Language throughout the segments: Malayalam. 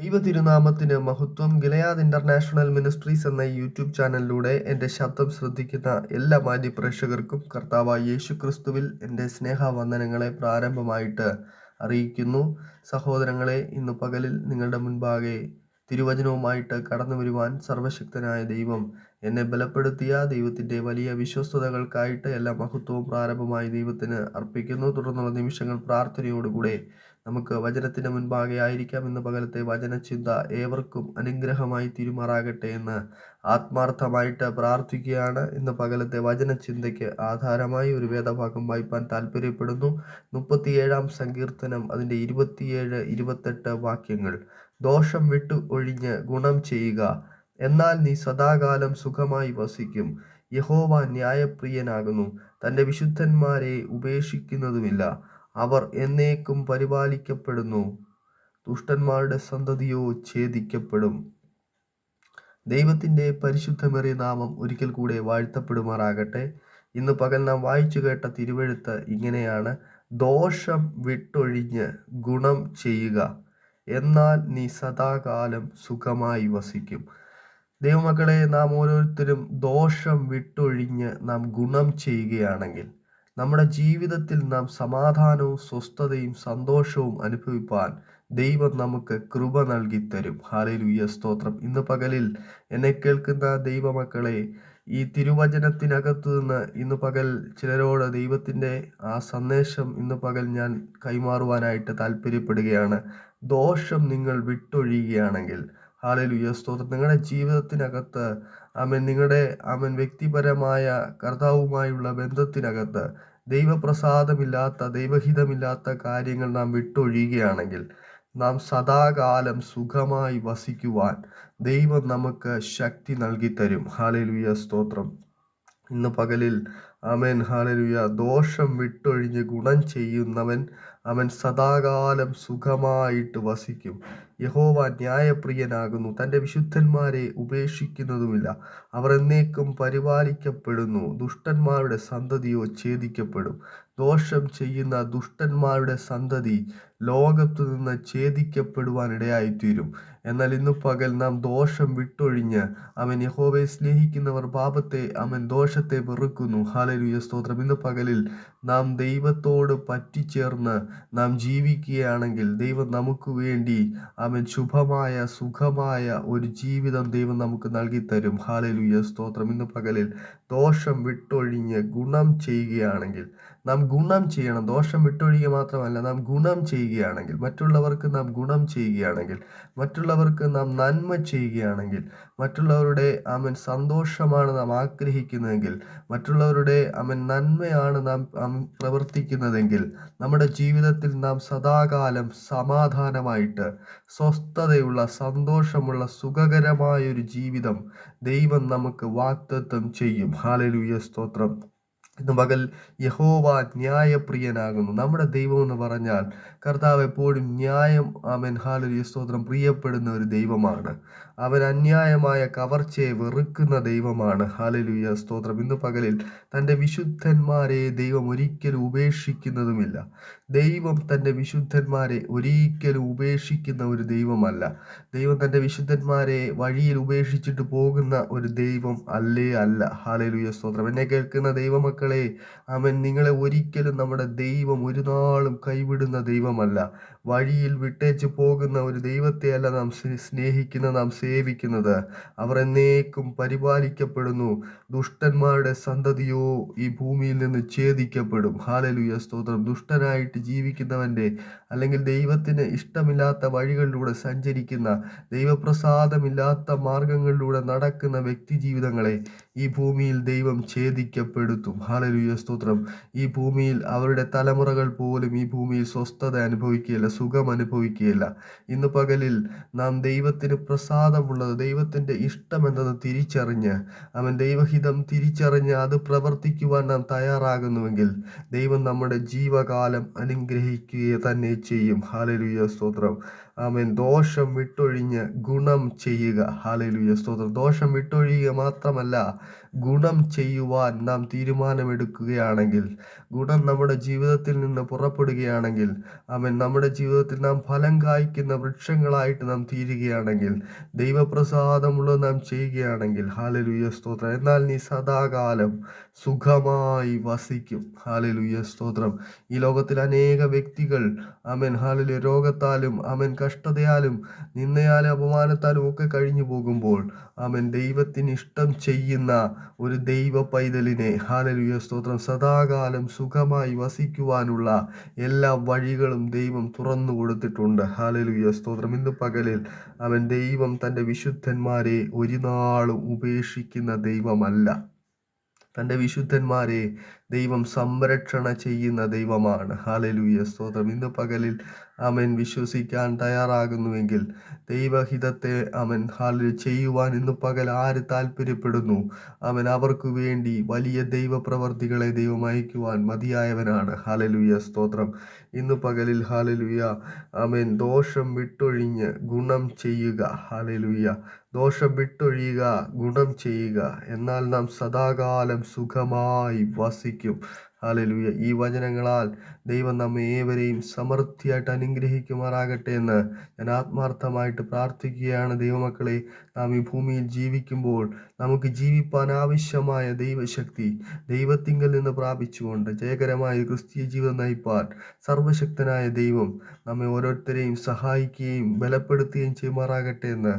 ദൈവ തിരുനാമത്തിന് മഹത്വം ഗിലയാദ് ഇന്റർനാഷണൽ മിനിസ്ട്രീസ് എന്ന യൂട്യൂബ് ചാനലിലൂടെ എന്റെ ശബ്ദം ശ്രദ്ധിക്കുന്ന എല്ലാ മാന്യ പ്രേക്ഷകർക്കും കർത്താവായ യേശു ക്രിസ്തുവിൽ എന്റെ സ്നേഹവന്ദനങ്ങളെ പ്രാരംഭമായിട്ട് അറിയിക്കുന്നു. സഹോദരങ്ങളെ ഇന്ന് പകലിൽ നിങ്ങളുടെ മുൻപാകെ തിരുവചനവുമായിട്ട് കടന്നു വരുവാൻ സർവശക്തനായ ദൈവം എന്നെ ബലപ്പെടുത്തിയ ദൈവത്തിന്റെ വലിയ വിശ്വസ്തതകൾക്കായിട്ട് എല്ലാ മഹത്വവും പ്രാരംഭമായി ദൈവത്തിന് അർപ്പിക്കുന്നു. തുടർന്നുള്ള നിമിഷങ്ങൾ പ്രാർത്ഥനയോടുകൂടെ നമുക്ക് വചനത്തിന്റെ മുൻപാകെ ആയിരിക്കാം. എന്ന പകലത്തെ വചനചിന്ത ഏവർക്കും അനുഗ്രഹമായി തിരുമാറാകട്ടെ എന്ന് ആത്മാർത്ഥമായിട്ട് പ്രാർത്ഥിക്കുകയാണ്. ഇന്ന് പകലത്തെ വചനചിന്തയ്ക്ക് ആധാരമായി ഒരു വേദഭാഗം വായിപ്പാൻ താല്പര്യപ്പെടുന്നു മുപ്പത്തിയേഴാം സങ്കീർത്തനം അതിന്റെ ഇരുപത്തിയേഴ് ഇരുപത്തെട്ട് വാക്യങ്ങൾ. ദോഷം വിട്ടു ഒഴിഞ്ഞ് ഗുണം ചെയ്യുക. എന്നാൽ നീ സദാകാലം സുഖമായി വസിക്കും. യഹോവ ന്യായപ്രിയനാകുന്നു. തന്റെ വിശുദ്ധന്മാരെ ഉപേക്ഷിക്കുന്നതുമില്ല. അവർ എന്നേക്കും പരിപാലിക്കപ്പെടുന്നു. ദുഷ്ടന്മാരുടെ സന്തതിയോ ഛേദിക്കപ്പെടും. ദൈവത്തിന്റെ പരിശുദ്ധമേറിയ നാമം ഒരിക്കൽ കൂടെ വാഴ്ത്തപ്പെടുമാറാകട്ടെ. ഇന്ന് പകൽ നാം വായിച്ചു കേട്ട തിരുവഴുത്ത് ഇങ്ങനെയാണ്. ദോഷം വിട്ടൊഴിഞ്ഞ് ഗുണം ചെയ്യുക. എന്നാൽ നീ സദാകാലം സുഖമായി വസിക്കും. ദൈവമക്കളെ നാം ഓരോരുത്തരും ദോഷം വിട്ടൊഴിഞ്ഞ് നാം ഗുണം ചെയ്യുകയാണെങ്കിൽ നമ്മുടെ ജീവിതത്തിൽ നാം സമാധാനവും സ്വസ്ഥതയും സന്തോഷവും അനുഭവിപ്പാൻ ദൈവം നമുക്ക് കൃപ നൽകി തരും. ഹാലലുയ്യ സ്തോത്രം. ഇന്ന് പകലിൽ എന്നെ കേൾക്കുന്ന ദൈവമക്കളെ ഈ തിരുവചനത്തിനകത്തു നിന്ന് ഇന്ന് പകൽ ചിലരോട് ദൈവത്തിന്റെ ആ സന്ദേശം ഇന്ന് പകൽ ഞാൻ കൈമാറുവാനായിട്ട് താല്പര്യപ്പെടുകയാണ് ദോഷം നിങ്ങൾ വിട്ടൊഴിയുകയാണെങ്കിൽ. ഹാലലുയ സ്തോത്രം. നിങ്ങളുടെ ജീവിതത്തിനകത്ത് അമൻ നിങ്ങളുടെ അമൻ വ്യക്തിപരമായ കർത്താവുമായുള്ള ബന്ധത്തിനകത്ത് ദൈവപ്രസാദമില്ലാത്ത ദൈവഹിതമില്ലാത്ത കാര്യങ്ങൾ നാം വിട്ടൊഴിയുകയാണെങ്കിൽ നാം സദാകാലം സുഖമായി വസിക്കുവാൻ ദൈവം നമുക്ക് ശക്തി നൽകി തരും ഹാലലുയ സ്തോത്രം. ഇന്ന് പകലിൽ അമേൻ ഹാലലുയ ദോഷം വിട്ടൊഴിഞ്ഞ് ഗുണം ചെയ്യുന്നവൻ അവൻ സദാകാലം സുഖമായിട്ട് വസിക്കും. യഹോവ ന്യായപ്രിയനാകുന്നു. തന്റെ വിശുദ്ധന്മാരെ ഉപേക്ഷിക്കുന്നതുമില്ല. അവർ എന്നേക്കും പരിപാലിക്കപ്പെടുന്നു. ദുഷ്ടന്മാരുടെ സന്തതിയോ ഛേദിക്കപ്പെടും. ദോഷം ചെയ്യുന്ന ദുഷ്ടന്മാരുടെ സന്തതി ലോകത്തു നിന്ന് ഛേദിക്കപ്പെടുവാൻ ഇടയായിത്തീരും. എന്നാൽ ഇന്ന് പകൽ നാം ദോഷം വിട്ടൊഴിഞ്ഞ് അവൻ യഹോവയെ സ്നേഹിക്കുന്നവർ പാപത്തെ അവൻ ദോഷത്തെ വെറുക്കുന്നു. ഹാലരുയ സ്തോത്രം. ഇന്ന് പകലിൽ നാം ദൈവത്തോട് പറ്റിച്ചേർന്ന് നാം ജീവിക്കുകയാണെങ്കിൽ ദൈവം നമുക്ക് വേണ്ടി അവൻ ശുഭമായ സുഖമായ ഒരു ജീവിതം ദൈവം നമുക്ക് നൽകി തരും ഹാലലുയ സ്തോത്രം. ഇന്ന് പകലിൽ ദോഷം വിട്ടൊഴിഞ്ഞ് ഗുണം ചെയ്യുകയാണെങ്കിൽ നാം ഗുണം ചെയ്യണം. ദോഷം വിട്ടൊഴിയുക മാത്രമല്ല നാം ഗുണം ചെയ്യുകയാണെങ്കിൽ മറ്റുള്ളവർക്ക് നാം ഗുണം ചെയ്യുകയാണെങ്കിൽ മറ്റുള്ളവർക്ക് നാം നന്മ ചെയ്യുകയാണെങ്കിൽ മറ്റുള്ളവരുടെ അവൻ സന്തോഷമാണ് നാം ആഗ്രഹിക്കുന്നതെങ്കിൽ മറ്റുള്ളവരുടെ അവൻ നന്മയാണ് നാം പ്രവർത്തിക്കുന്നതെങ്കിൽ നമ്മുടെ ജീവിതത്തിൽ നാം സദാകാലം സമാധാനമായിട്ട് സ്വസ്ഥതയുള്ള സന്തോഷമുള്ള സുഖകരമായൊരു ജീവിതം ദൈവം നമുക്ക് വാക്തത്വം ചെയ്യും. ഹാലലുയ സ്തോത്രം. ഇന്ന് പകൽ യഹോവ ന്യായപ്രിയനാകുന്നു. നമ്മുടെ ദൈവം എന്ന് പറഞ്ഞാൽ കർത്താവ് എപ്പോഴും ന്യായം അവൻ മെൻഹാലു സ്തോത്രം പ്രിയപ്പെടുന്ന ഒരു ദൈവമാണ്. അവൻ അന്യായമായ കവർച്ചയെ വെറുക്കുന്ന ദൈവമാണ്. ഹാലലുയ സ്തോത്രം. ഇന്ന് പകലിൽ തന്റെ വിശുദ്ധന്മാരെ ദൈവം ഒരിക്കലും ഉപേക്ഷിക്കുന്നതുമില്ല. ദൈവം തന്റെ വിശുദ്ധന്മാരെ ഒരിക്കലും ഉപേക്ഷിക്കുന്ന ഒരു ദൈവമല്ല. ദൈവം തന്റെ വിശുദ്ധന്മാരെ വഴിയിൽ ഉപേക്ഷിച്ചിട്ട് പോകുന്ന ഒരു ദൈവം അല്ലേ അല്ല. ഹാലലുയ സ്തോത്രം. എന്നെ കേൾക്കുന്ന ദൈവമക്കളെ അവൻ നിങ്ങളെ ഒരിക്കലും നമ്മുടെ ദൈവം ഒരു നാളും കൈവിടുന്ന ദൈവമല്ല. വഴിയിൽ വിട്ടേച്ച് പോകുന്ന ഒരു ദൈവത്തെയല്ല നാം സ്നേഹിക്കുന്ന നാം സേവിക്കുന്നത്. അവർ എന്നേക്കും പരിപാലിക്കപ്പെടുന്നു. ദുഷ്ടന്മാരുടെ സന്തതിയോ ഈ ഭൂമിയിൽ നിന്ന് ഛേദിക്കപ്പെടും. ഹാലലുയ സ്തോത്രം. ദുഷ്ടനായിട്ട് ജീവിക്കുന്നവന്റെ അല്ലെങ്കിൽ ദൈവത്തിന് ഇഷ്ടമില്ലാത്ത വഴികളിലൂടെ സഞ്ചരിക്കുന്ന ദൈവപ്രസാദമില്ലാത്ത മാർഗങ്ങളിലൂടെ നടക്കുന്ന വ്യക്തി ജീവിതങ്ങളെ ഈ ഭൂമിയിൽ ദൈവം ഛേദിക്കപ്പെടുത്തും. ഹാലലുയ സ്തോത്രം. ഈ ഭൂമിയിൽ അവരുടെ തലമുറകൾ പോലും ഈ ഭൂമിയിൽ സ്വസ്ഥത അനുഭവിക്കുകയില്ല സുഖം അനുഭവിക്കുകയില്ല. ഇന്ന് പകലിൽ നാം ദൈവത്തിന് പ്രസാദമുള്ളത് ദൈവത്തിന്റെ ഇഷ്ടം എന്തെന്ന് തിരിച്ചറിഞ്ഞ് അവൻ ദൈവഹിതം തിരിച്ചറിഞ്ഞ് അത് പ്രവർത്തിക്കുവാൻ നാം തയ്യാറാകുന്നുവെങ്കിൽ ദൈവം നമ്മുടെ ജീവകാലം അനുഗ്രഹിക്കുക തന്നെ ചെയ്യും. ഹാലലുയ സ്തോത്രം. ആമേൻ. ദോഷം വിട്ടൊഴിഞ്ഞ് ഗുണം ചെയ്യുക. ഹാലലുയ സ്തോത്രം. ദോഷം വിട്ടൊഴിയുക മാത്രമല്ല ഗുണം ചെയ്യുവാൻ നാം തീരുമാനമെടുക്കുകയാണെങ്കിൽ ഗുണം നമ്മുടെ ജീവിതത്തിൽ നിന്ന് പുറപ്പെടുകയാണെങ്കിൽ ആമേൻ നമ്മുടെ ജീവിതത്തിൽ നാം ഫലം കായ്ക്കുന്ന വൃക്ഷങ്ങളായിട്ട് നാം തീരുകയാണെങ്കിൽ ദൈവപ്രസാദമുള്ള നാം ചെയ്യുകയാണെങ്കിൽ ഹാലലുയ സ്തോത്രം. എന്നാൽ നീ സദാകാലം സുഖമായി വസിക്കും. ഹാലലുയ സ്തോത്രം. ഈ ലോകത്തിൽ അനേക വ്യക്തികൾ ആമേൻ ഹാലലു രോഗത്താലും അമൻ കഷ്ടതയാലും നിന്നയാലും അപമാനത്താലും ഒക്കെ കഴിഞ്ഞു പോകുമ്പോൾ അവൻ ദൈവത്തിന് ഇഷ്ടം ചെയ്യുന്ന ഒരു ദൈവ പൈതലിനെ ഹാലലുയ സ്തോത്രം സദാകാലം സുഖമായി വസിക്കുവാനുള്ള എല്ലാ വഴികളും ദൈവം തുറന്നു കൊടുത്തിട്ടുണ്ട്. ഹാലലുയ സ്തോത്രം. ഇന്ന് പകലിൽ അവൻ ദൈവം തന്റെ വിശുദ്ധന്മാരെ ഒരു നാളും ഉപേക്ഷിക്കുന്ന ദൈവമല്ല. തന്റെ വിശുദ്ധന്മാരെ ദൈവം സംരക്ഷണ ചെയ്യുന്ന ദൈവമാണ്. ഹാലലൂയ സ്തോത്രം. ഇന്ന് പകലിൽ അവൻ വിശ്വസിക്കാൻ തയ്യാറാകുന്നുവെങ്കിൽ ദൈവഹിതത്തെ അവൻ ഹാല ചെയ്യുവാൻ ഇന്ന് പകൽ ആര് താല്പര്യപ്പെടുന്നു അവൻ അവർക്ക് വേണ്ടി വലിയ ദൈവപ്രവർത്തികളെ ദൈവം അയക്കുവാൻ മതിയായവനാണ്. ഹാലലൂയ സ്തോത്രം. ഇന്ന് പകലിൽ ഹാലലൂയ അവൻ ദോഷം വിട്ടൊഴിഞ്ഞ് ഗുണം ചെയ്യുക. ഹാലലൂയ ദോഷം വിട്ടൊഴിയുക ഗുണം ചെയ്യുക. എന്നാൽ നാം സദാകാലം സുഖമായി വസിക്കും. ഹാലലുയ ഈ വചനങ്ങളാൽ ദൈവം നമ്മെ ഏവരെയും സമൃദ്ധിയായിട്ട് അനുഗ്രഹിക്കുമാറാകട്ടെ എന്ന് ഞാൻ ആത്മാർത്ഥമായിട്ട് പ്രാർത്ഥിക്കുകയാണ്. ദൈവമക്കളെ നാം ഈ ഭൂമിയിൽ ജീവിക്കുമ്പോൾ നമുക്ക് ജീവിപ്പാൻ ആവശ്യമായ ദൈവശക്തി ദൈവത്തിങ്കൽ നിന്ന് പ്രാപിച്ചുകൊണ്ട് ജയകരമായ ക്രിസ്തീയ ജീവിതം നയിപ്പാൻ സർവശക്തനായ ദൈവം നമ്മെ ഓരോരുത്തരെയും സഹായിക്കുകയും ബലപ്പെടുത്തുകയും ചെയ്യുമാറാകട്ടെ എന്ന്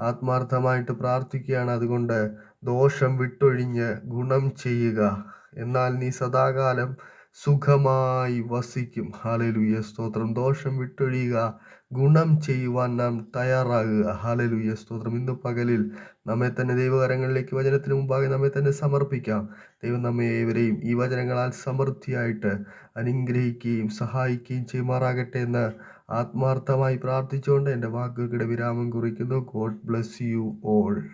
ആത്മാർത്ഥമായിട്ട് പ്രാർത്ഥിക്കുകയാണ്. അതുകൊണ്ട് ദോഷം വിട്ടൊഴിഞ്ഞ് ഗുണം ചെയ്യുക. എന്നാൽ നീ സദാകാലം സുഖമായി വസിക്കും. ഹാലലുയ സ്തോത്രം. ദോഷം വിട്ടൊഴിയുക. ഗുണം ചെയ്യുവാൻ നാം തയ്യാറാകുക. ഹാലലുയ സ്തോത്രം. ഇന്ന് പകലിൽ നമ്മെ തന്നെ ദൈവകരങ്ങളിലേക്ക് വചനത്തിന് മുമ്പാകെ നമ്മെ തന്നെ സമർപ്പിക്കാം. ദൈവം നമ്മെ ഏവരെയും ഈ വചനങ്ങളാൽ സമൃദ്ധിയായിട്ട് അനുഗ്രഹിക്കുകയും സഹായിക്കുകയും ചെയ്യുമാറാകട്ടെ എന്ന് ആത്മാർത്ഥമായി പ്രാർത്ഥിച്ചുകൊണ്ട് എന്റെ വാക്കുകളുടെ വിരാമം കുറിക്കുന്നു. God bless you all.